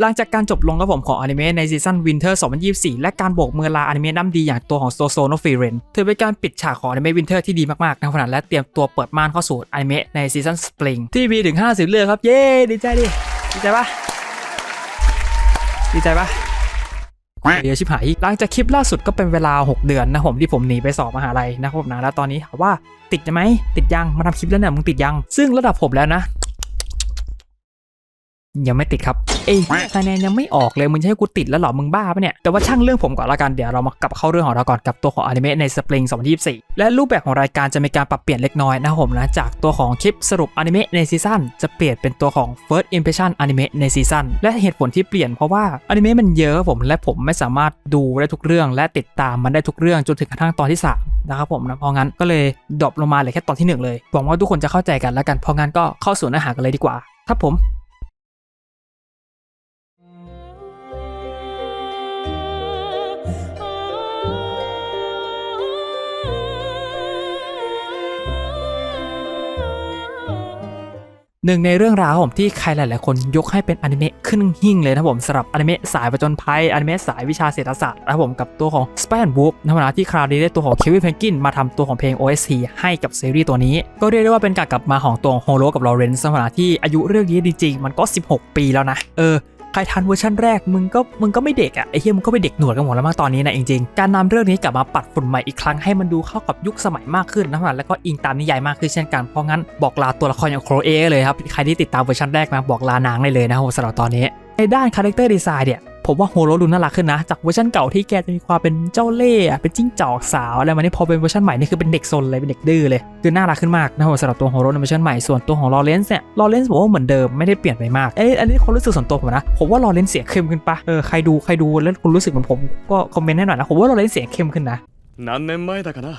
หลังจากการจบลงครับผมของอนิเมะในซีซั่นวินเทอร์ 2024 และการโบกมือลาอนิเมะน้ำดีอย่างตัวของโซโซโนฟิเรนถือเป็นการปิดฉากของอนิเมะวินเทอร์ที่ดีมากๆในขณะและเตรียมตัวเปิดม่านเข้าสู่อนิเมะในซีซั่นสปริงที่มีถึง 50 เรื่องครับ เย้ดีใจดิดีใจปะดีใจปะเดี๋ยวชิบหายหลังจากคลิปล่าสุดก็เป็นเวลา 6 เดือนนะผมที่ผมหนีไปสอบมหาลัยนะครับผมนะแล้วตอนนี้ถามว่าติดไหมติดยังมาทำคลิปแล้วเนี่ยมึงติดยัง ซึ่งระดับผมแล้วนะ ยังไม่ติดครับ เอ้ยคะแนนยังไม่ออกเลยมึงจะให้กูติดแล้วเหรอมึงบ้าปะเนี่ย แต่ว่าช่างเรื่องผมก่อนละกันเดี๋ยวเรามากลับเข้าเรื่องของเราก่อนกับตัวของอนิเมะในสปริง 2024 และรูปแบบของรายการจะมีการปรับเปลี่ยนเล็กน้อยนะครับผมนะจากตัวของคลิปสรุปอนิเมะในซีซั่นจะเปลี่ยนเป็นตัวของ first impression อนิเมะในซีซั่นและเหตุผลที่เปลี่ยนเพราะว่าอนิเมะมันเยอะครับผมและผมไม่สามารถดูได้ทุกเรื่อง และติดตามมันได้ทุกเรื่องจนถึงกระทั่งตอนที่สามนะครับผมนะเพราะงั้นก็เลยดรอปลงมาเหลือแค่ตอนที่หนึ่งเลยหวังว่าทุกคนจะเข้าใจกันแล้วกันเพราะงั้นก็เข้าสู่เนื้อหากันเลยดีกว่าครับผม หนึ่งในเรื่องราวของผมที่ใครหลาย ๆ คนยกให้เป็นอนิเมะขึ้นหิ่งเลยนะผมสำหรับอนิเมะสายประจนภัยอนิเมะสายวิชาเศรษฐศาสตร์นะผมกับตัวของ s p a n w o o p นะนะที่คราวนี้ได้ตัวของเควินเพนกินมาทำตัวของเพลง OST ให้กับซีรีส์ตัวนี้ ก็เรียกได้ว่าเป็นการกลับมาของตัวโฮโลกับลอเรนซ์นะครับนะที่อายุเรื่องนี้จริง ๆ มันก็ 16 ปีแล้วนะ เออ ครทันเวอร์ชันแรกมึงก็มึงก็ไม่เด็กอะ่ะไอ้เฮียมึงก็ไปเด็กหนวดกันหมดแล้วมากตอนนี้นะจริงๆการนำเรื่องนี้กลับมาปัดฝุ่นใหม่อีกครั้งให้มันดูเข้ากับยุคสมัยมากขึ้นนะครับแล้วก็อิงตามนิยายมากขึ้นเช่นกันเพราะงั้นบอกลาตัวละครอย่างโครเอเลยครับใครที่ติดตามเวอร์ชันแรกมาบอกลานางได้เลยนะครับสำหรับตอนนี้ในด้านคาแรคเตอร์ดีไซน์เนี่ย ผมว่าโฮโรดูน่ารักขึ้นนะ จากเวอร์ชันเก่าที่แกจะมีความเป็นเจ้าเล่ห์อะเป็นจิ้งจอกสาวอะไรมานี่พอเป็นเวอร์ชันใหม่นี่คือเป็นเด็กซนเลยเป็นเด็กดื้อเลยคือน่ารักขึ้นมากนะครับสำหรับตัวโฮโรในเวอร์ชันใหม่ส่วนตัวของลอเรนซ์เนี่ยลอเรนซ์บอกว่าเหมือนเดิมไม่ได้เปลี่ยนไปมากเอ้ยอันนี้ความรู้สึกส่วนตัวผมนะผมว่าลอเรนซ์เสียงเข้มขึ้นปะเออใครดูใครดูแล้วคุณรู้สึกเหมือนผมก็คอมเมนต์ให้หน่อยนะผมว่าลอเรนซ์เสียงเข้มขึ้นนะ 何年前だかな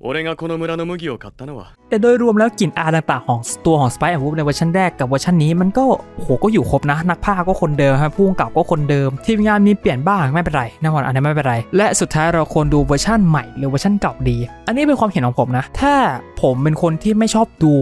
俺がこの村の麦を買ったのは แต่โดยรวมแล้วกลิ่นอายต่างๆของตัวของ Spy and Wolf ในเวอร์ชันแรกกับเวอร์ชันนี้มันก็โอ้โหก็อยู่ครบนะ นักพากย์ก็คนเดิมครับผู้กำกับก็คนเดิม ทีมงานมีเปลี่ยนบ้างไม่เป็นไรนะวันอันนี้ไม่เป็นไร และสุดท้ายเราควรดูเวอร์ชันใหม่หรือเวอร์ชันเก่าดี อันนี้เป็นความเห็นของผมนะ ถ้าผมเป็นคนที่ไม่ชอบดู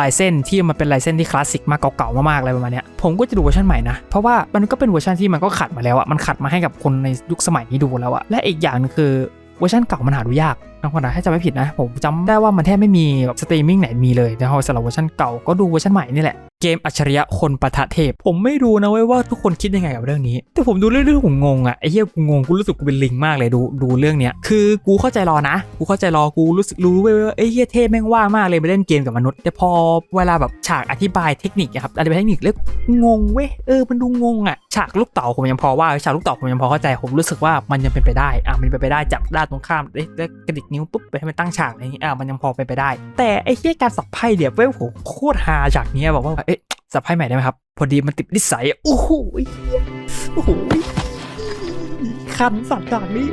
ลายเส้นที่มันเป็นลายเส้นที่คลาสสิกมากเก่าๆมากๆอะไรประมาณเนี้ยผมก็จะดูเวอร์ชันใหม่นะเพราะว่ามันก็เป็นเวอร์ชันที่มันก็ขัดมาแล้วอะมันขัดมาให้กับคนในยุคสมัยนี้ดูแล้วอะและอีกอย่างหนึงคือ เวอร์ชันเก่ามันหาดูยาก นะคนนะถ้จำไม่ผิดนะ ผมจำได้ว่ามันแทบไม่มีแบบสตรีมมิ่งไหนมีเลยนะครับสำหรับเวอร์ชันเก่าก็ดูเวอร์ชันใหม่นี่แหละเกมอัจฉริยะคนปะทะเทพ ผมไม่รู้นะเว้ยว่าทุกคนคิดยังไงกับเรื่องนี้ แต่ผมดูเรื่องๆผมงงอะไอ้เหี้ยกูงงกูรู้สึกกูเป็นลิงมากเลยดูดูเรื่องเนี้ยคือกูเข้าใจรอนะ กูเข้าใจรอกูรู้สึกรู้เว้ยว่าไอ้เหี้ยเทพแม่งว่างมากเลยไปเล่นเกมกับมนุษย์ แต่พอเวลาแบบฉากอธิบายเทคนิคอะครับอธิบายเทคนิคแล้วงงเว้ยเออมันดูงงอะฉากลูกเต๋าผมยังพอว่าฉากลูกเต๋าผมยังพอเข้าใจผมรู้สึกว่ามันยังเป็นไปได้อะมันเป็นไปได้จับด้านตรงข้ามได้กระดิกนิ้วปุ๊บไปให้มันตั้งฉากอะไรอย่างนี้อะมันยังพอไปไปได้ แต่ไอ้เหี้ยการสับไพ่เดี๋ยวเว้ยโหโคตรฮาฉากเนี้ยบอกว่าเอ๊ะสับไพ่ใหม่ได้ไหมครับ พอดีมันติดนิสัยโอ้โหโอ้โหคันสับฉากนี้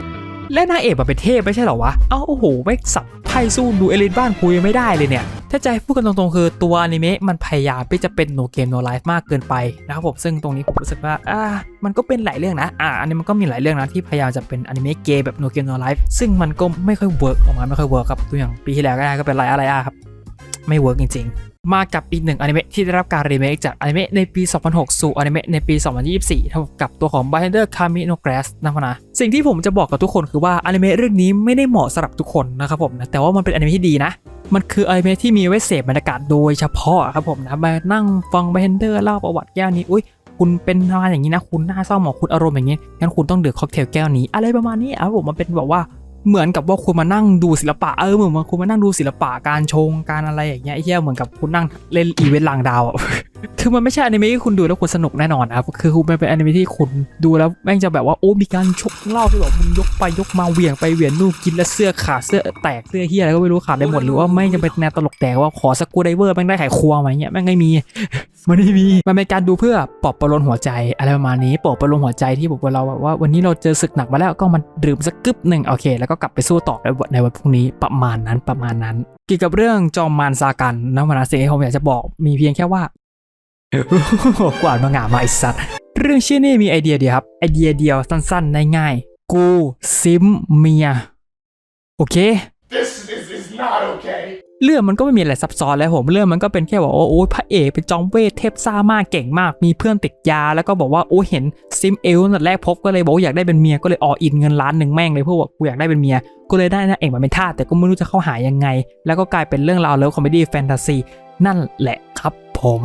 และนางเอกมันเป็นเทพไม่ใช่เหรอวะ เอ้าโอ้โหไม่สับ ไพ่สู้ดูเอลินบ้านคุยไม่ได้เลยเนี่ยถ้าใจะพูดกันตรงๆ คือตัวอนิเมะมันพยายามที่จะเป็นโนเกมโนไลฟ์มากเกินไปนะครับผมซึ่งตรงนี้ผมรู้สึกว่าอ่ามันก็เป็นหลายเรื่องนะอ่าอันนี้มันก็มีหลายเรื่องนะที่พยายามจะเป็นอนิเมะเกย์แบบโนเกมโนไลฟ์ซึ่งมันก็ไม่ค่อยเวิร์กออกมาไม่ค่อยเวิร์กครับตัวอย่างปีที่แล้วก็ได้ก็เป็นไรอะไรอะครับไม่เวิร์กจริงๆ มากับอีกหนึ่งอนิเมะที่ได้รับการรีเมคจากอนิเมะในปี 2006 สู่อนิเมะในปี 2024 เท่ากับตัวของ b i n d e r Kami no Grass นะครับนะสิ่งที่ผมจะบอกกับทุกคนคือว่าอนิเมะเรื่องนี้ไม่ได้เหมาะสำหรับทุกคนนะครับผมนะแต่ว่ามันเป็นอนิเมะที่ดีนะมันคืออนิเมะที่มีไว้เสพบรรยากาศโดยเฉพาะครับผมนะมานั่งฟัง b i n d e r เล่าประวัติแก้วนี้อุ้ยคุณเป็นทำงานอย่างนี้นะ คุณหน้าเศร้าหมองคุณอารมณ์อย่างนี้งั้นคุณต้องดื่มค็อกเทลแก้วนี้ อะไรประมาณนี้อะผมมันเป็นแบบว่า เหมือนกับว่าคุณมานั่งดูศิลปะเออเหมือนคุณมานั่งดูศิลปะการชงการอะไรอย่างเงี้ยไอ้เหี้ยเหมือนกับคุณนั่งเล่นอีเวนต์ลางดาวอะ คือมันไม่ใช่อนิเมะที่คุณดูแล้วคุณสนุกแน่นอนครับ คือมันเป็นอนิเมะที่คุณดูแล้วแม่งจะแบบว่าโอ้มีการชกเล่าที่แบบมึงยกไปยกมาเหวี่ยงไปเหวี่ยงนู่นกินแล้วเสื้อขาดเสื้อแตกเสื้อเหี้ยอะไรก็ไม่รู้ขาดได้หมดหรือว่าแม่งจะเป็นแนวตลกแตกว่าขอสกูไดเวอร์แม่งได้ไขควงมาเงี้ยแม่งไม่มีมันไม่มีมันเป็นการดูเพื่อปลอบประโลมหัวใจอะไรประมาณนี้ปลอบประโลมหัวใจที่บอกว่าเราแบบว่าวันนี้เราเจอศึกหนักมาแล้วก็มันดื่มสักกึบหนึ่งโอเค แล้วก็กลับไปสู้ต่อในวันในวันพรุ่งนี้ประมาณนั้นประมาณนั้น เกี่ยวกับเรื่องจอมมารซากันนะมานาเซผมอยากจะบอกมีเพียงแค่ว่า กวาดมางามาไอสัตว์ เรื่องชื่อนี่มีไอเดียเดียวครับ ไอเดียเดียวสั้นๆ ง่ายๆ กูซิมเมีย โอเค This is, is not okay. เรื่องมันก็ไม่มีอะไรซับซ้อนแล้วผม เรื่องมันก็เป็นแค่บอกว่าโอ้ยพระเอกเป็นจอมเวทเทพซ่ามากเก่งมาก มีเพื่อนติดยา แล้วก็บอกว่าโอ้ยเห็นซิมเอลนัดแรกพบก็เลยบอกว่าอยากได้เป็นเมียก็เลยออินเงินล้านหนึ่งแม่งเลยเพื่อบอกกูอยากได้เป็นเมียก็เลยได้นะเอกมาเป็นทาสแต่ก็ไม่รู้จะเข้าหายังไง แล้วก็กลายเป็นเรื่องราวเลิฟคอมเมดี้แฟนตาซีนั่นแหละครับผม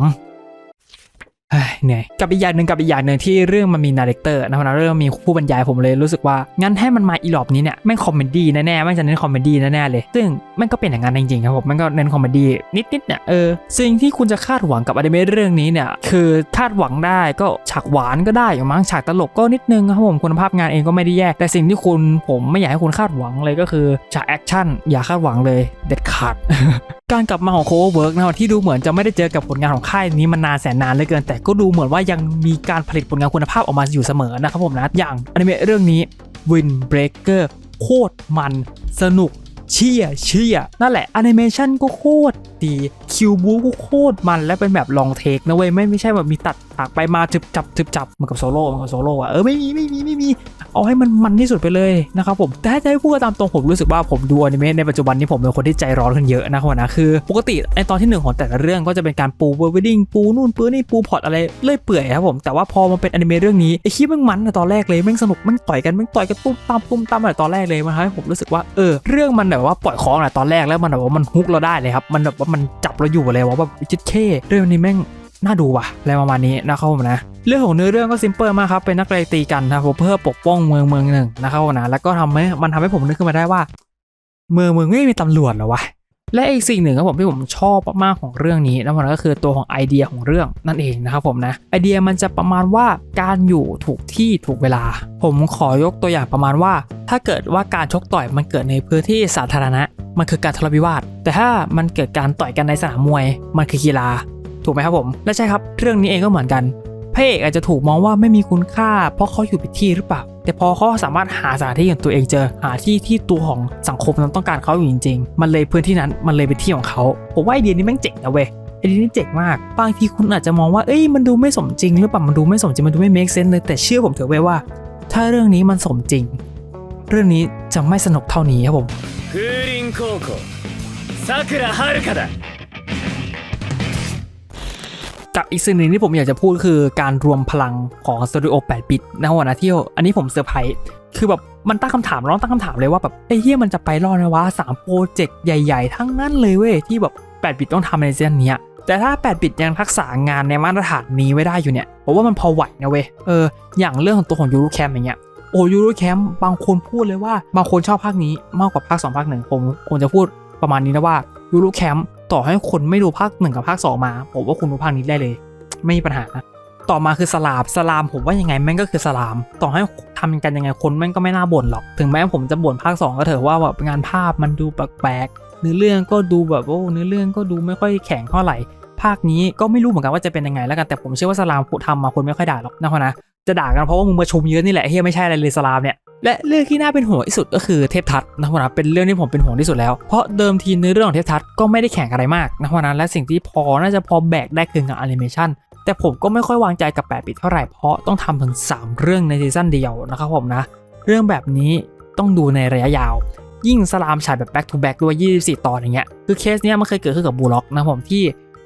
เฮ้ยเหนื่อยกับอีกอย่างหนึ่งกับอีกอย่างหนึ่งที่เรื่องมันมีนาเรคเตอร์นะเรื่องมีผู้บรรยายผมเลยรู้สึกว่างั้นให้มันมาอีหลอบนี้เนี่ยแม่งคอมเมดี้แน่ๆแม่งจะเน้นคอมเมดี้แน่ๆเลย ซึ่งแม่งก็เป็นอย่างนั้นจริงๆครับผมแม่งก็เน้นคอมเมดี้นิดๆเนี่ยเออสิ่งที่คุณจะคาดหวังกับอนิเมะเรื่องนี้เนี่ยคือคาดหวังได้ก็ฉากหวานก็ได้อยู่มั้งฉากตลกก็นิดนึงครับผมคุณภาพงานเองก็ไม่ได้แย่แต่สิ่งที่คุณผมไม่อยากให้คุณคาดหวังเลยก็คือฉากแอคชั่นอย่าคาดหวังเลยเด็ดขาดการกลับมาของโคเวิร์กนะครับที่ดูเหมือนจะไม่ได้เจอกับผลงานของค่ายนี้มานานแสนนานเลยเกินแต่ก็ดูเหมือนว่ายังมีการผลิตผลงานคุณภาพออกมาอยู่เสมอนะครับผมนะ อย่างอนิเมะเรื่องนี้ Windbreaker โคตรมัน สนุกเชี่ยเชี่ยนั่นแหละแอนิเมชันก็โคตรดีคิวบูก็โคตรมันและเป็นแบบลองเทคนะเว้ยไม่ไม่ใช่แบบมีตัดตากไปมาจึบจับจึบจับเหมือนกับโซโล่เหมือนกับโซโล่อะเออไม่มีไม่มีไม่มี เอาให้มันมันที่สุดไปเลยนะครับผมแต่ถ้าจะให้พูดตามตรงผมรู้สึกว่าผมดูอนิเมะในปัจจุบันนี้ผมเป็นคนที่ใจร้อนขึ้นเยอะนะครับนะคือ ปกติในตอนที่หนึ่งของแต่ละเรื่องก็จะเป็นการปูเวอร์วดิ้งปูนู่นปูนี่ปูพอร์ตอะไรเลื่อยเปื่อยครับผมแต่ว่าพอมันเป็นอนิเมะเรื่องนี้ไอ้คลิปม่งมันอะตอนแรกเลยแม่งสนุกแม่งต่อยกันแม่งต่อยกันตุ้มตามตุ้มตามอะไรตอนแรกเลยมันทำให้ผมรู้สึกว่าเออเรื่องมันแบบว่าปล่อยของอะตอนแรกแล้วมันแบบว่ามันฮุกเราได้เลยครับมันแบบว่ามันจับเราอยู่เลยว่าแบบจิตเข้เรื่องนี้แม่ง น่าดูว่ะอะไรประมาณนี้นะครับผมนะเรื่องของเนื้อเรื่องก็ซิมเปิลมากครับเป็นนักเรียนตีกันนะครับเพื่อปกป้องเมืองเมืองหนึ่งนะครับผมนะแล้วก็ทำให้มันทำให้ผมนึกขึ้นมาได้ว่า เมืองเมืองไม่มีตำรวจหรอวะและอีกสิ่งหนึ่งครับผมที่ผมชอบมากของเรื่องนี้นะมันก็คือตัวของไอเดียของเรื่องนั่นเองนะครับผมนะไอเดียมันจะประมาณว่าการอยู่ถูกที่ถูกเวลา ผมขอยกตัวอย่างประมาณว่า ถ้าเกิดว่าการชกต่อยมันเกิดในพื้นที่สาธารณะ มันคือการทะเลาะวิวาท แต่ถ้ามันเกิดการต่อยกันในสนามมวย มันคือกีฬา ถูกไหมครับผม และใช่ครับเรื่องนี้เองก็เหมือนกันพระเอกอาจจะถูกมองว่าไม่มีคุณค่า เพราะเขาอยู่ผิดที่หรือเปล่า แต่พอเขาสามารถหาสถานที่ของตัวเองเจอ หาที่ที่ตัวของสังคมนั้นต้องการเขาอยู่จริง ๆ มันเลยพื้นที่นั้นมันเลยเป็นที่ของเขาผมว่าไอเดียนี้แม่งเจ๋งนะเว้ยไอเดียนี้เจ๋งมาก บางทีคุณอาจจะมองว่าเอ้ยมันดูไม่สมจริงหรือเปล่ามันดูไม่สมจริงมันดูไม่ make sense เลยแต่เชื่อผมเถอะเว้ยว่า ถ้าเรื่องนี้มันสมจริง เรื่องนี้จะไม่สนุกเท่านี้ครับผม กับอีกสิ่งหนึ่งที่ผมอยากจะพูดคือการรวมพลังของสตูดิโอ8บิตนะหัวนะที่อันนี้ผมเซอร์ไพรส์คือแบบมันตั้งคำถามร้องตั้งคำถามเลยว่าแบบไอ้เหี้ยมันจะไปรอดไหมวะสามโปรเจกต์ใหญ่ๆ ทั้งนั้นเลยเว้ยที่แบบ8บิตต้องทำในเส้นนี้แต่ถ้า 8 บิตยังทักษะงานในมาตรฐานนี้ไว้ได้อยู่เนี่ยผมว่ามันพอไหวนะเว้ยเอออย่างเรื่องของตัวของยูรูแคมอย่างเงี้ยโอ้ยูรูแคมบางคนพูดเลยว่าบางคนชอบภาคนี้มากกว่าภาค2ภาคหนึ่งผมควรจะพูดประมาณนี้นะว่ายูรูแคม ต่อให้คนไม่ดูภาคหนึ่งกับภาคสองมา ผมว่าคุณดูภาคนี้ได้เลย ไม่มีปัญหา ต่อมาคือสลามสลามผมว่ายังไงแม่งก็คือสลาม ต่อให้ทำกันยังไงคนแม่งก็ไม่น่าบ่นหรอก ถึงแม้ผมจะบ่นภาค2ก็เถอะว่าแบบงานภาพมันดูแปลกๆเนื้อเรื่องก็ดูแบบโอ้เนื้อเรื่องก็ดูไม่ค่อยแข็งเท่าไหร่ภาคนี้ก็ไม่รู้เหมือนกันว่าจะเป็นยังไงแล้วกันแต่ผมเชื่อว่าสลามทำมาคนไม่ค่อยด่าหรอกนะคนนะจะด่ากันเพราะว่ามึงมาชมเยอะนี่แหละเฮียไม่ใช่อะไรเลยสลามเนี่ย และเรื่องที่น่าเป็นห่วงที่สุดก็คือเทพทัศนะคนนะเป็นเรื่องที่ผมเป็นห่วงที่สุดแล้ว เพราะเดิมทีเนื้อเรื่องของเทพทัศก็ไม่ได้แข่งอะไรมากนะคนนะและสิ่งที่พอน่าจะพอแบกได้คืองานแอนิเมชันแต่ผมก็ไม่ค่อยวางใจกับ8บิตเท่าไหร่เพราะต้องทำถึง 3 เรื่องในซีซั่นเดียวนะครับผมนะ เรื่องแบบนี้ต้องดูในระยะยาว ยิ่งสลามฉายแบบ back to back ด้วย 24 ตอนอย่างเงี้ยคือเคสเนี้ยมันเคยเกิดขึ้นกับบูล็อกนะผมที่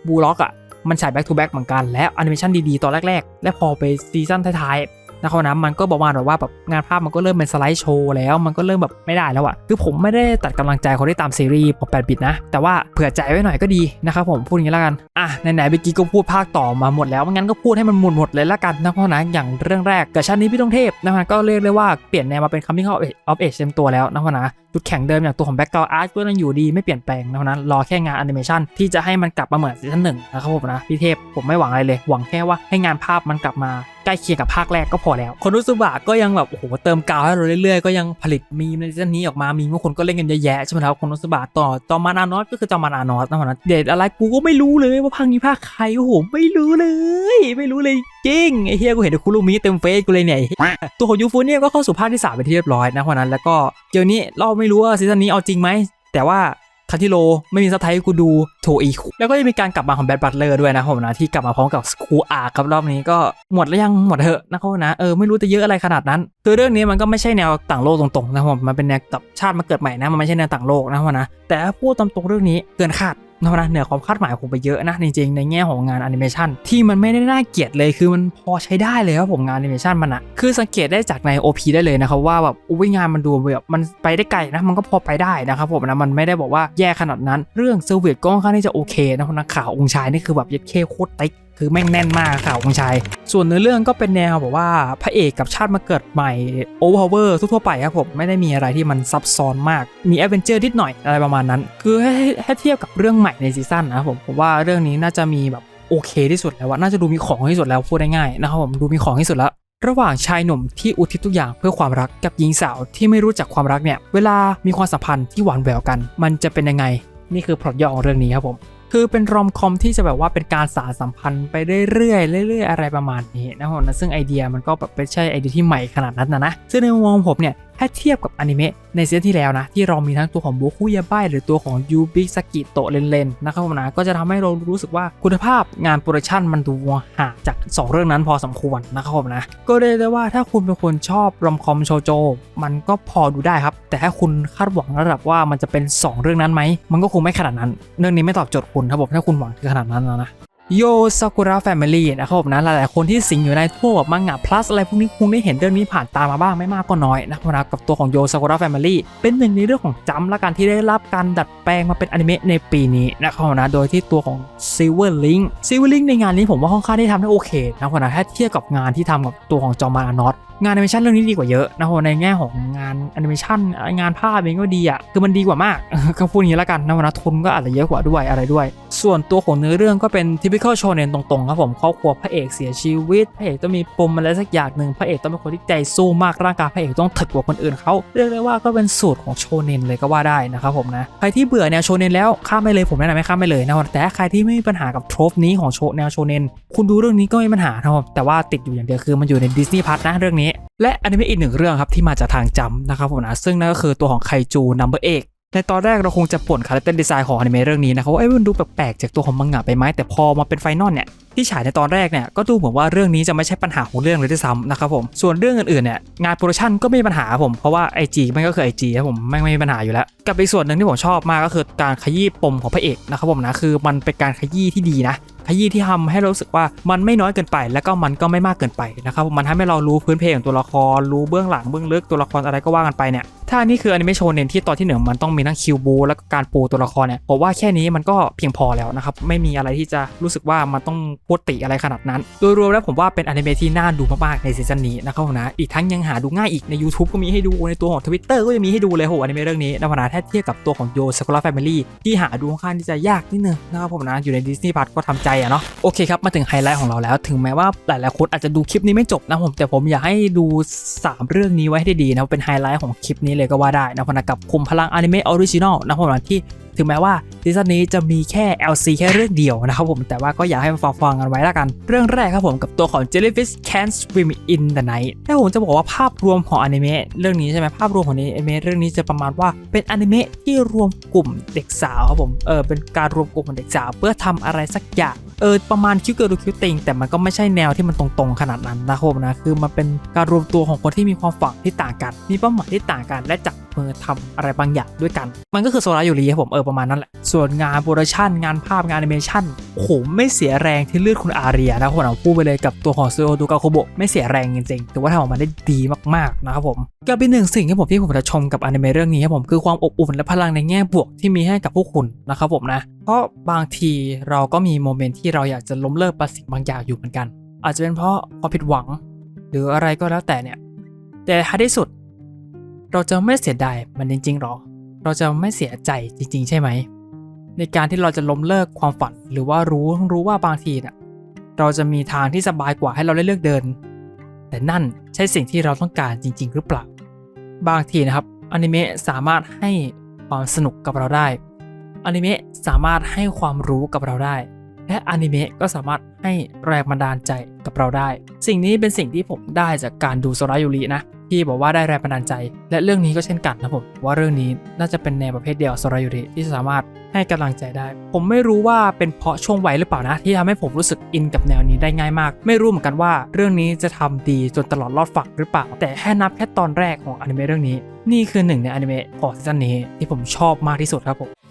บูล็อกอะมันฉาย back to back เหมือนกันและแอนิเมชันดีๆตอนแรกๆ และพอไปซีซั่นท้ายๆ นะครับนะมันก็ประมาณแบบว่าแบบงานภาพมันก็เริ่มเป็นสไลด์โชว์แล้วมันก็เริ่มแบบไม่ได้แล้วอะคือผมไม่ได้ตัดกำลังใจคนที่ตามซีรีส์ของ8บิตนะ แต่ว่าเผื่อใจไว้หน่อยก็ดีนะครับผมพูดอย่างนี้แล้วกันอะไหนๆเมื่อกี้ก็พูดภาคต่อมาหมดแล้วงั้นก็พูดให้มันหมดหมดเลยละกันนะเพราะนะอย่างเรื่องแรกกับชั้นนี้พี่ต้องเทพนะฮะก็เรียกได้ว่าเปลี่ยนแนวมาเป็น coming of age of age เต็มตัวแล้วนะเพราะนะจุดแข็งเดิมอย่างตัวของ background art ก็ยังอยู่ดีไม่เปลี่ยนแปลงนะเพราะนั้รอแค่งาน animation ที่จะให้มันกลับมาเหมือนซีซั่นหนึ่งนะครับผมนะพี่เทพผมไม่หวังอะไรเลย หวังแค่ว่าให้งานภาพมันกลับมา ใกล้เคียงกับภาคแรกก็พอแล้ว คนรู้สึกบะก็ยังแบบโอ้โหเติมกาวให้เราเรื่อยๆ ก็ยังผลิตมีในซีซั่นนี้ออกมามีบางคนก็เล่นกันเยอะแยะใช่ไหมครับคนรู้สึกบะต่อจอมานานอสก็คือจอมานานอสนะเพราะนั้นเดทอะไรกูก็ไม่รู้เลยว่าภาคนี้ภาคใครโอ้โหไม่รู้เลย ไม่รู้เลยจริงไอ้เฮียกูเห็นแต่คุรุมิเต็มเฟซกูเลยเนี่ยตัวของยูฟูเนี่ยก็เข้าสู่ภาคที่3เป็นที่เรียบร้อยนะเพราะนั้นแล้วก็เดี๋ยวนี้เราไม่รู้ว่าซีซั่นนี้เอาจริงไหมแต่ว่า คันที่โลไม่มีซับไทยให้กูดูโถอีกแล้วก็จะมีการกลับมาของแบทบัตเลอร์ด้วยนะผมนะที่กลับมาพร้อมกับสกูอาร์ครับรอบนี้ก็หมดแล้วยังหมดเถอะนะครับนะเออไม่รู้จะเยอะอะไรขนาดนั้น คือเรื่องนี้มันก็ไม่ใช่แนวต่างโลกตรงๆนะผมมันเป็นแนวกับชาติมาเกิดใหม่นะมันไม่ใช่แนวต่างโลกนะผมนะแต่ถ้าพูดตามตรงเรื่องนี้เกินคาด นะนะเหนือความคาดหมายผมไปเยอะนะจริงๆในแง่ของงานแอนิเมชันที่มันไม่ได้น่าเกลียดเลยคือมันพอใช้ได้เลยครับผมงานแอนิเมชันมันอะคือสังเกตได้จากใน OP ได้เลยนะครับว่าแบบอุ้ยงานมันดูแบบมันไปได้ไกลนะมันก็พอไปได้นะครับผมนะมันไม่ได้บอกว่าแย่ขนาดนั้น เรื่องเซอร์วิสก็ค่อนข้างที่จะโอเคนะคนักข่าวองค์ชายนี่คือแบบยัดเคโคตรติ๊ก คือแม่งแน่นมากข่าวองชาย ส่วนเนื้อเรื่องก็เป็นแนวแบบว่าพระเอกกับชาติมาเกิดใหม่โอเวอร์เวอร์ทั่วๆไปครับผมไม่ได้มีอะไรที่มันซับซ้อนมากมีแอดเวนเจอร์นิดหน่อยอะไรประมาณนั้น คือให้ให้ให้เทียบกับเรื่องใหม่ในซีซั่นนะครับผมผมว่าเรื่องนี้น่าจะมีแบบโอเคที่สุดแล้วว่าน่าจะดูมีของที่สุดแล้วพูดได้ง่ายนะครับผมดูมีของที่สุดแล้วระหว่างชายหนุ่มที่อุทิศทุกอย่างเพื่อความรักกับหญิงสาวที่ไม่รู้จักความรักเนี่ย เวลามีความสัมพันธ์ที่หวานแหววกัน มันจะเป็นยังไง นี่คือพล็อตย่อของเรื่องนี้ครับผม คือเป็นรอมคอมที่จะแบบว่าเป็นการสารสัมพันธ์ไปเรื่อยๆเรื่อยๆอะไรประมาณนี้นะครับผมนะซึ่งไอเดียมันก็แบบไม่ใช่ไอเดียที่ใหม่ขนาดนั้นนะนะซึ่งในมุมมองผมเนี่ย ถ้าเทียบกับอนิเมะในซีซั่นที่แล้วนะ ที่เรามีทั้งตัวของโบคุยาบ้ายหรือตัวของยูบิสกิโตเลนๆนะครับผมนะก็จะทำให้เรารู้สึกว่าคุณภาพงานโปรดักชันมันดูห่างจาก 2 เรื่องนั้นพอสมควรนะครับผมนะก็เรียกได้ว่าถ้าคุณเป็นคนชอบรอมคอมโชโจ มันก็พอดูได้ครับ แต่ถ้าคุณคาดหวังระดับว่ามันจะเป็น 2 เรื่องนั้นไหมมันก็คงไม่ขนาดนั้น เรื่องนี้ไม่ตอบโจทย์คุณครับผมถ้าคุณหวังขนาดนั้นแล้วนะ โยซากุระแฟมิลี่นะครับผมนะหลายๆคนที่สิงอยู่ในพวกแบบมังงะ plus อะไรพวกนี้คงได้เห็นเรื่องนี้ผ่านตามาบ้างไม่มากก็น้อยนะครับนะกับตัวของโยซากุระแฟมิลี่เป็นหนึ่งในเรื่องของจำและการที่ได้รับการดัดแปลงมาเป็นอนิเมะในปีนี้นะครับนะโดยที่ตัวของ Silver Link Silver Link ในงานนี้ผมว่าค่อนข้างที่ทำได้โอเคนะครับนะถ้าเทียบกับงานที่ทำกับตัวของจอมานอนอตงานแอนิเมชันเรื่องนี้ดีกว่าเยอะนะครับในแง่ของงานแอนิเมชันงานภาพเองก็ดีอะคือมันดีกว่ามากก็พูดอย่างนี้แล้วกันนะวันนะทุนก็อาจจะเยอะกว่าด้วยอะไรด้วย ส่วนตัวของเนื้อเรื่องก็เป็น typical shonen ตรงๆครับผมครอบครัวพระเอกเสียชีวิต พระเอกต้องมีปมอะไรสักอย่างหนึ่งพระเอกต้องเป็นคนที่ใจสู้มากร่างกายพระเอกต้องถึกกว่าคนอื่นเขาเรียกได้ว่าก็เป็นสูตรของโชเนนเลยก็ว่าได้นะครับผมนะใครที่เบื่อแนวโชเนนแล้วข้ามไปเลยผมแนะนำให้ข้ามไปเลยนะครับแต่ใครที่ไม่มีปัญหากับโทรปนี้ของโชแนวโชเนนคุณดูเรื่องนี้ก็ไม่มีปัญหาครับแต่ว่าติดอยู่อย่างเดียวคือมันอยู่ในดิสนีย์พัทนะเรื่องนี้และอนิเมะอีกหนึ่งเรื่องครับที่มาจากทางจำนะครับผมนะซึ่งนั่นก็คือตัวของไคจูนัมเบอร์เอก ในตอนแรกเราคงจะป่นคาแรคเตอร์ดีไซน์ของอนิเมะเรื่องนี้นะครับว่าเอ้ยมันดูแปลกๆจากตัวของมังงะไปไหมแต่พอมาเป็นไฟนอลเนี่ยที่ฉายในตอนแรกเนี่ยก็ดูเหมือนว่าเรื่องนี้จะไม่ใช่ปัญหาของเรื่องเลยด้วยซ้ำนะครับผมส่วนเรื่องอื่นๆเนี่ยงานโปรดักชันก็ไม่มีปัญหาผมเพราะว่า IG มันก็คือ IG ครับผมไม่ไม่มีปัญหาอยู่แล้ว กับอีกส่วนหนึ่งที่ผมชอบมากก็คือการขยี้ปมของพระเอกนะครับผมนะคือมันเป็นการขยี้ที่ดีนะขยี้ที่ทำให้เรารู้สึกว่ามันไม่น้อยเกินไป แล้วก็มันก็ไม่มากเกินไปนะครับมันทำให้เรารู้พื้นเพของตัวละคร รู้เบื้องหลังเบื้องลึกตัวละครอะไรก็ว่ากันไปเนี่ยถ้านี่คืออนิเมะโชเนนที่ตอนที่หนึ่งมันต้องมีทั้งคิวบูแล้วก็การปูตัวละครเนี่ยผมว่าแค่นี้มันก็เพียงพอแล้วนะครับไม่มีอะไรที่จะรู้สึกว่ามันต้องพูดติอะไรขนาดนั้น โดยรวมแล้วผมว่าเป็นอนิเมะที่น่าดูมากๆในซีซั่นนี้นะครับผมนะ อีกทั้งยังหาดูง่ายอีกใน YouTube ก็มีให้ดูในตัวของ Twitter ก็จะมีให้ดูเลยโหอนิเมะเรื่องนี้นะพนะถ้าเทียบกับตัวของโยสกุลาแฟมิลี่ที่หาดูค่อนข้างที่จะยากนิดนึงนะครับผมนะอยู่ใน Disney Plus ก็ทำใจอะเนาะโอเคครับมาถึงไฮไลท์ของเราแล้ว ถึงแม้ว่าหลายๆคนอาจจะดูคลิปนี้ไม่จบนะผมแต่ผมอยากให้ดู 3 เรื่องนี้ไว้ให้ได้ดีนะเป็นไฮไลท์ของคลิปนี้เลยก็ว่าได้นะพนะกับคุมพลังอนิเมะออริจินอลนะผมนะที่ ถึงแม้ว่าซีซั่นนี้จะมีแค่ LC แค่เรื่องเดียวนะครับผมแต่ว่าก็อยากให้มาฟังๆกันไว้ละกัน เรื่องแรกครับผมกับตัวของ Jellyfish Can Swim in the Night ถ้าผมจะบอกว่าภาพรวมของอนิเมะเรื่องนี้ใช่ไหมภาพรวมของอนิเมะเรื่องนี้จะประมาณว่าเป็นอนิเมะที่รวมกลุ่มเด็กสาวครับผมเออเป็นการรวมกลุ่มของเด็กสาว เพื่อทำอะไรสักอย่างเออประมาณคิวเกิร์ลคิวติงแต่มันก็ไม่ใช่แนวที่มันตรงๆขนาดนั้นนะครับผมนะคือมันเป็นการรวมตัวของคนที่มีความฝันที่ต่างกัน มีเป้าหมายที่ต่างกันและจับมือทำอะไรบางอย่างด้วยกัน มันก็คือโซลายูรีครับผมเออประมาณนั้นแหละ ส่วนงานโปรดักชันงานภาพงานแอนิเมชันโหไม่เสียแรงที่เลือดคุณอาเรียนะผมเอาพูดไปเลยกับตัวของซูโอดูกาโคโบะไม่เสียแรงจริงๆถือว่าทำออกมาได้ดีมากๆนะครับผมกับอีกหนึ่งสิ่งที่ผมที่ผมจะชมกับอนิเมะเรื่องนี้ครับผมคือความอบอุ่นและพลังในแง่บวกที่มีให้กับพวกคุณนะครับผมนะเพราะบางทีเราก็มีโมเมนต์ที่เราอยากจะล้มเลิกบางสิ่งบางอย่างอยู่เหมือนกัน อาจจะเป็นเพราะความผิดหวัง หรืออะไรก็แล้วแต่เนี่ยแต่ท้ายที่สุด เราจะไม่เสียดายมันจริงๆหรอ เราจะไม่เสียใจจริง ๆ ใช่ไหม ในการที่เราจะล้มเลิกความฝันหรือว่ารู้รู้ว่าบางทีน่ะเราจะมีทางที่สบายกว่าให้เราได้เลือกเดิน แต่นั่นใช่สิ่งที่เราต้องการจริง ๆ หรือเปล่า บางทีนะครับอนิเมะสามารถให้ความสนุกกับเราได้อนิเมะสามารถให้ความรู้กับเราได้ และอนิเมะก็สามารถให้แรงบันดาลใจกับเราได้ สิ่งนี้เป็นสิ่งที่ผมได้จากการดูโซรายูรินะ ที่บอกว่าได้แรงบันดาลใจ และเรื่องนี้ก็เช่นกันนะผมว่าเรื่องนี้น่าจะเป็นแนวประเภทเดียวกับโซรายุริที่สามารถให้กำลังใจได้ ผมไม่รู้ว่าเป็นเพราะช่วงวัยหรือเปล่านะ ที่ทำให้ผมรู้สึกอินกับแนวนี้ได้ง่ายมาก ไม่รู้เหมือนกันว่า เรื่องนี้จะทำดีจนตลอดรอดฝั่งหรือเปล่า แต่แค่นับแค่ตอนแรกของอนิเมะเรื่องนี้ นี่คือหนึ่งในอนิเมะของซีซั่นนี้ที่ผมชอบมากที่สุดครับผม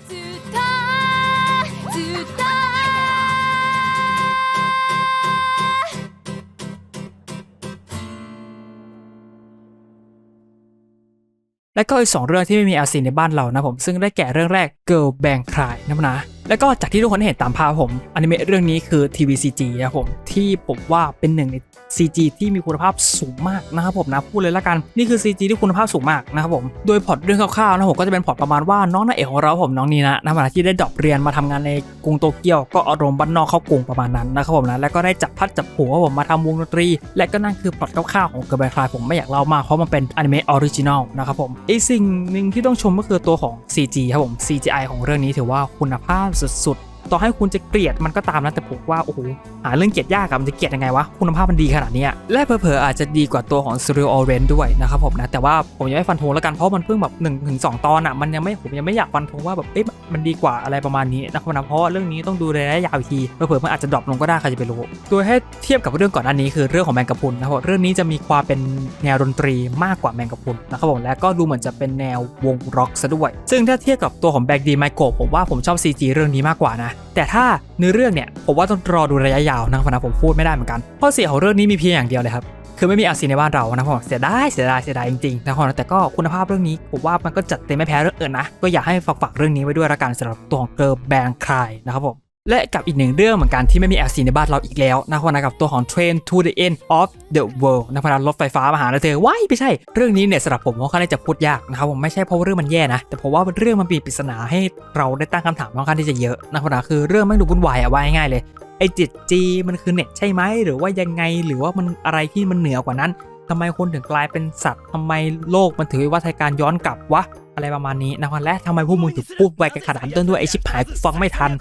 และก็อีกสองเรื่องที่ไม่มี LC ในบ้านเรานะผมซึ่งได้แก่เรื่องแรก Girl Bang Cry นะนะ แล้วก็จากที่ทุกคนเห็นตามภาพผมอนิเมะเรื่องนี้คือ TVCG นะครับผมที่ผมว่าเป็นหนึ่งใน CG ที่มีคุณภาพสูงมากนะครับผมนะพูดเลยละกันนี่คือ CG ที่คุณภาพสูงมากนะครับผมโดยพล็อตเรื่องคร่าวๆนะผมก็จะเป็นพล็อตประมาณว่าน้องนางเอกของเราผมน้องนีนะนะที่ได้ดรอปเรียนมาทำงานในกรุงโตเกียว ก็อารมณ์บ้านนอกเข้ากรุงประมาณนั้นนะครับผมนะแล้วก็ได้จับพัดจับผูผมมาทำวงดนตรี และก็นั่นคือพล็อตคร่าวๆของเกิร์ลแบคลายผมไม่อยากเล่ามากเพราะมันเป็นอนิเมะออริจินอลนะครับผมอีกสิ่งหนึ่งที่ต้องชมก็คือตัวของ CG ครับผม CGI ของเรื่องนี้ถือว่าคุณภาพสุดๆ ต่อให้คุณจะเกลียดมันก็ตามนะแต่ผมว่าโอ้โหหาเรื่องเกลียดยากอะมันจะเกลียดยังไงวะคุณภาพมันดีขนาดนี้และเผลอๆอาจจะดีกว่าตัวของ Studio Orange ด้วยนะครับผมนะแต่ว่าผมยังไม่ฟันธงแล้วกันเพราะมันเพิ่งแบบ1นถึงสตอนอะมันยังไม่ผมยังไม่อยากฟันธงว่าแบบเอ๊ะมันดีกว่าอะไรประมาณนี้นะครับนะเพราะเรื่องนี้ต้องดูระยะยาวอีกทีเผลอๆมันอาจจะดรอปลงก็ได้ใครจะไปรู้โดยให้เทียบกับเรื่องก่อนอันนี้คือเรื่องของแมงกะพรุนนะครับเรื่องนี้จะมีความเป็นแนวดนตรีมากกว่าแมงกะพรุนนะครับผมและก็ดูเหมือนจะเป็นแนววงร็อกซะด้วย ซึ่งถ้าเทียบกับตัวของแบกดีไมโกผมว่าผมชอบ CG เรื่องนี้มากกว่านะแต่ถ้าเนื้อเรื่องเนี่ยผมว่าต้องรอดูระยะยาวนะครับนะผมพูดไม่ได้เหมือนกันข้อเสียของเรื่องนี้มีเพียงอย่างเดียวเลยครับคือไม่มีอาซีในบ้านเรานะผมเสียดายเสียดายเสียดายจริงๆนะครับแต่ก็คุณภาพเรื่องนี้ผมว่ามันก็จัดเต็มไม่แพ้เรื่องอื่นนะก็อยากให้ฝากฝากเรื่องนี้ไว้ด้วยละกันสำหรับตัวของเกิร์ลแบงคลายนะครับผม และกับอีกหนึ่งเรื่องเหมือนกันที่ไม่มี LC ในบ้านเราอีกแล้วนะครับนะกับตัวของ Train to the End of the World นะครับนรถไฟฟ้ามาหาเธอว้ายไม่ใช่ เรื่องนี้เนี่ยสำหรับผมค่อนข้างที่จะพูดยากนะครับผมไม่ใช่เพราะว่าเรื่องมันแย่นะ แต่เพราะว่าเรื่องมันมีปริศนาให้เราได้ตั้งคำถามค่อนข้างที่จะเยอะนะครับนะคือเรื่องไม่ดูวุ่นวายอะว่าง่ายเลยไอ้จิตจีมันคือเน็ตใช่ไหมหรือว่ายังไงหรือว่ามันอะไรที่มันเหนือกว่านั้นทำไมคนถึงกลายเป็นสัตว์ ทำไมโลกมันถือวิวัฒนาการย้อนกลับวะ อะไรประมาณนี้นะครับและทำไมพวกมึงถึงพูดไวกันขนาดนั้นด้วยไอชิบหายฟังไม่ทัน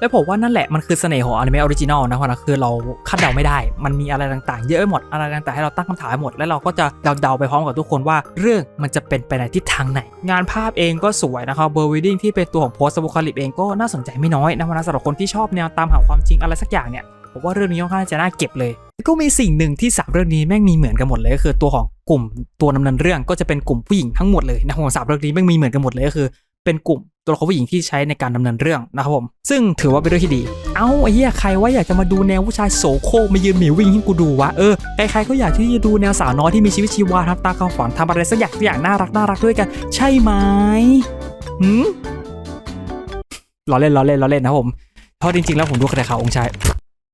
และผมว่านั่นแหละมันคือเสน่ห์ของอนิเมะออริจินอลนะครับนะคือเราคาดเดาไม่ได้ มันมีอะไรต่างๆ เยอะไปหมดอะไรต่างๆให้เราตั้งคำถามหหมด แล้วเราก็จะเดาๆไปพร้อมกับทุกคนว่าเรื่องมันจะเป็นไปในทิศทางไหน งานภาพเองก็สวยนะครับเบอร์วิดดิ้งที่เป็นตัวของโพสต์บุคลิปเองก็น่าสนใจไม่น้อยนะครับนะสำหรับคนที่ชอบแนวตามหาความจริงอะไรสักอย่างเนี่ยผมว่าเรื่องนี้ค่อนข้างจะน่าเก็บเลยก็มีสิ่งหนึ่งที่สามเรื่องนี้แม่งมีเหมือนกันหมดเลยก็คือตัวของกลุ่มตัวดำเนินเรื่องก็จะเป็นกลุ่มผู้หญิงทั้งหมดเลยนะของสามเรื่องนี้แม่งมีเหมือนกันหมดเลยก็คือ เป็นกลุ่มตัวละครผู้หญิงที่ใช้ในการดำเนินเรื่องนะครับผม ซึ่งถือว่าเป็นเรื่องที่ดี เอ้าไอ้เหี้ยใครว่าอยากจะมาดูแนวผู้ชายโสโครกมายืนหมีวิ่งให้กูดูวะ เออ ใครๆก็อยากที่จะดูแนวสาวน้อยที่มีชีวิตชีวาทำตามความฝันทำอะไรสักอย่างอย่างน่ารักน่ารักด้วยกัน ใช่ไหมหืมล้อเล่นล้อเล่นล้อเล่นนะผมเพราะจริงๆ แล้วผมดูกระข่าวองค์ชาย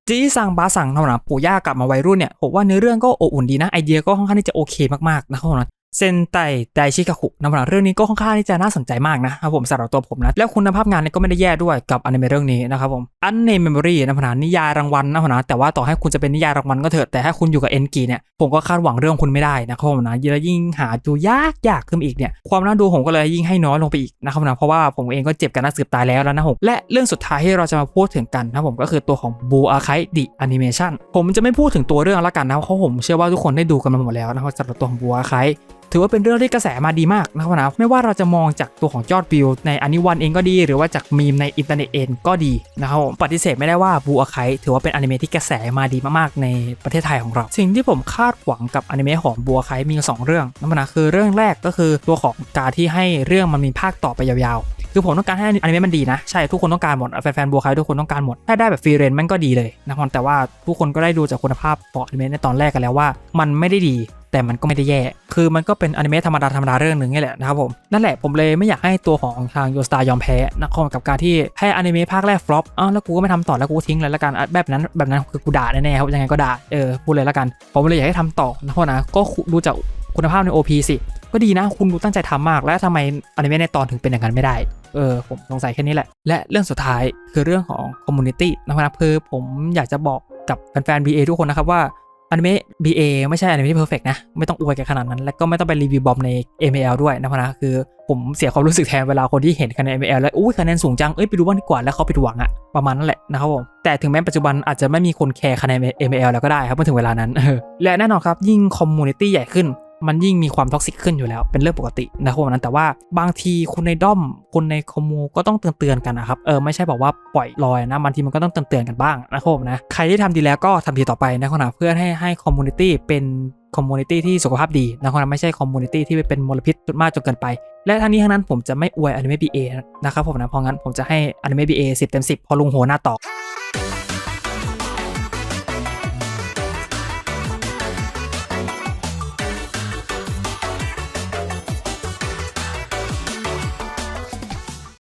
จีสั่งบาสั่งเท่านั้นปู่ย่ากลับมาวัยรุ่นเนี่ยผมว่าเนื้อเรื่องก็อบอุ่นดีนะไอเดียก็ค่อนข้างที่จะโอเคมากๆนะครับผมนะ เซนไตไดชิกาคุนะผมนะเรื่องนี้ก็ค่อนข้างที่จะน่าสนใจมากนะครับผมสำหรับตัวผมนะแล้วคุณภาพงานนี่ก็ไม่ได้แย่ด้วยกับอนิเมะเรื่องนี้นะครับผมอันในมเมมโมรีนะผมนะนิยายรางวัลนะผมนะแต่ว่าต่อให้คุณจะเป็นนิยายรางวัลก็เถอะแต่ถ้าคุณอยู่กับเอ็นกีเนี่ยผมก็คาดหวังเรื่องคุณไม่ได้นะครับผมนะแล้วยิ่งหาดูยากยากขึ้นอีกเนี่ยความน่าดูผมก็เลยยิ่งให้น้อยลงไปอีกนะครับนะเพราะว่าผมเองก็เจ็บกันนักสืบตายแล้วแล้วนะผมและเรื่องสุดท้ายที่เราจะมาพูดถึงกันนะผมก็คือตัวของบูอาไคดิแอนิเมชันผมจะไม่พูดถึงตัวเรื่องละกันนะเพราะผมเชื่อว่าทุกคนได้ดูกันมาหมดแล้วนะครับสำหรับตัวของบูอาไค ถือว่าเป็นเรื่องที่กระแสมาดีมากนะครับนะไม่ว่าเราจะมองจากตัวของยอดวิวในอนิวันเองก็ดี หรือว่าจากมีมในอินเทอร์เน็ตเองก็ดีนะครับผมปฏิเสธไม่ได้ว่าบูอาไคถือว่าเป็นอนิเมะที่กระแสมาดีมากๆ ในประเทศไทยของเรา สิ่งที่ผมคาดหวังกับอนิเมะของบูอาไคมีสองเรื่องนั่นนะคือเรื่องแรกก็คือตัวของการที่ให้เรื่องมันมีภาคต่อไปยาวๆ คือผมต้องการให้อนิเมะมันดีนะ ใช่ทุกคนต้องการหมดแฟนๆบัวคายทุกคนต้องการหมดถ้าได้แบบฟรีเรนมันก็ดีเลยนะครับแต่ว่าทุกคนก็ได้ดูจากคุณภาพของอนิเมะในตอนแรกกันแล้วว่า มันไม่ได้ดี แต่มันก็ไม่ได้แย่ คือมันก็เป็นอนิเมะธรรมดาธรรมดาเรื่องหนึ่งนี่แหละนะครับผม นั่นแหละผมเลยไม่อยากให้ตัวของทางโยสตายอมแพ้นะครับกับการที่ให้อนิเมะภาคแรกฟลอปอ้าวแล้วกูก็ไม่ทำต่อแล้วกูก็ทิ้งเลยละกันแบบนั้นแบบนั้นคือกูด่าแน่ๆครับยังไงก็ด่าเออพูดเลยละกัน ผมเลยอยากให้ทำต่อนะครับนะก็ดูจากคุณภาพใน OP สิก็ดีนะคุณดูตั้งใจทำมาก แล้วทำไมอนิเมะในตอนถึงเป็นอย่างนั้นไม่ได้ เออ ผมสงสัยแค่นี้แหละ และเรื่องสุดท้ายคือเรื่องของคอมมูนิตี้นะครับคือผมอยากจะบอกกับแฟนๆ BA ทุกคนนะครับว่า อนิเมะ BA ไม่ใช่อนิเมะที่เพอร์เฟกนะ ไม่ต้องอวยกันขนาดนั้น แล้วก็ไม่ต้องไปรีวิวบอมใน ML ด้วยนะพนะคือผมเสียความรู้สึกแทนเวลาคนที่เห็นคะแนน ML แล้วอุ้ยคะแนนสูงจัง เอ้ยไปดูบ้างดีกว่าแล้วเขาผิดหวังอะประมาณนั้นแหละนะครับผมแต่ถึงแม้ปัจจุบันอาจจะไม่มีคนแคร์คะแนน ML แล้วก็ได้ครับเมื่อถึงเวลานั้นและแน่นอนครับยิ่งคอมมูนิตี้ใหญ่ขึ้น มันยิ่งมีความท็อกซิกขึ้นอยู่แล้ว เป็นเรื่องปกตินะครับนั้นแต่ว่าบางทีคนในด้อมคนในคอมูก็ต้องเตือนๆกันนะครับเออไม่ใช่บอกว่าปล่อยลอยนะบางทีมันก็ต้องเตือนๆกันบ้างนะครับนะใครที่ทำดีแล้วก็ทำดีต่อไปนะครับนะเพื่อให้ให้คอมมูนิตี้เป็นคอมมูนิตี้ที่สุขภาพดีนะครับนะไม่ใช่คอมมูนิตี้ที่เป็นมลพิษจนมากจนเกินไป และทั้งนี้ทั้งนั้นผมจะไม่อวยอนิเมะ BA นะครับผมนะเพราะงั้นผมจะให้อนิเมะ BA 10เต็ม10เพอลุงโหหน้าตอก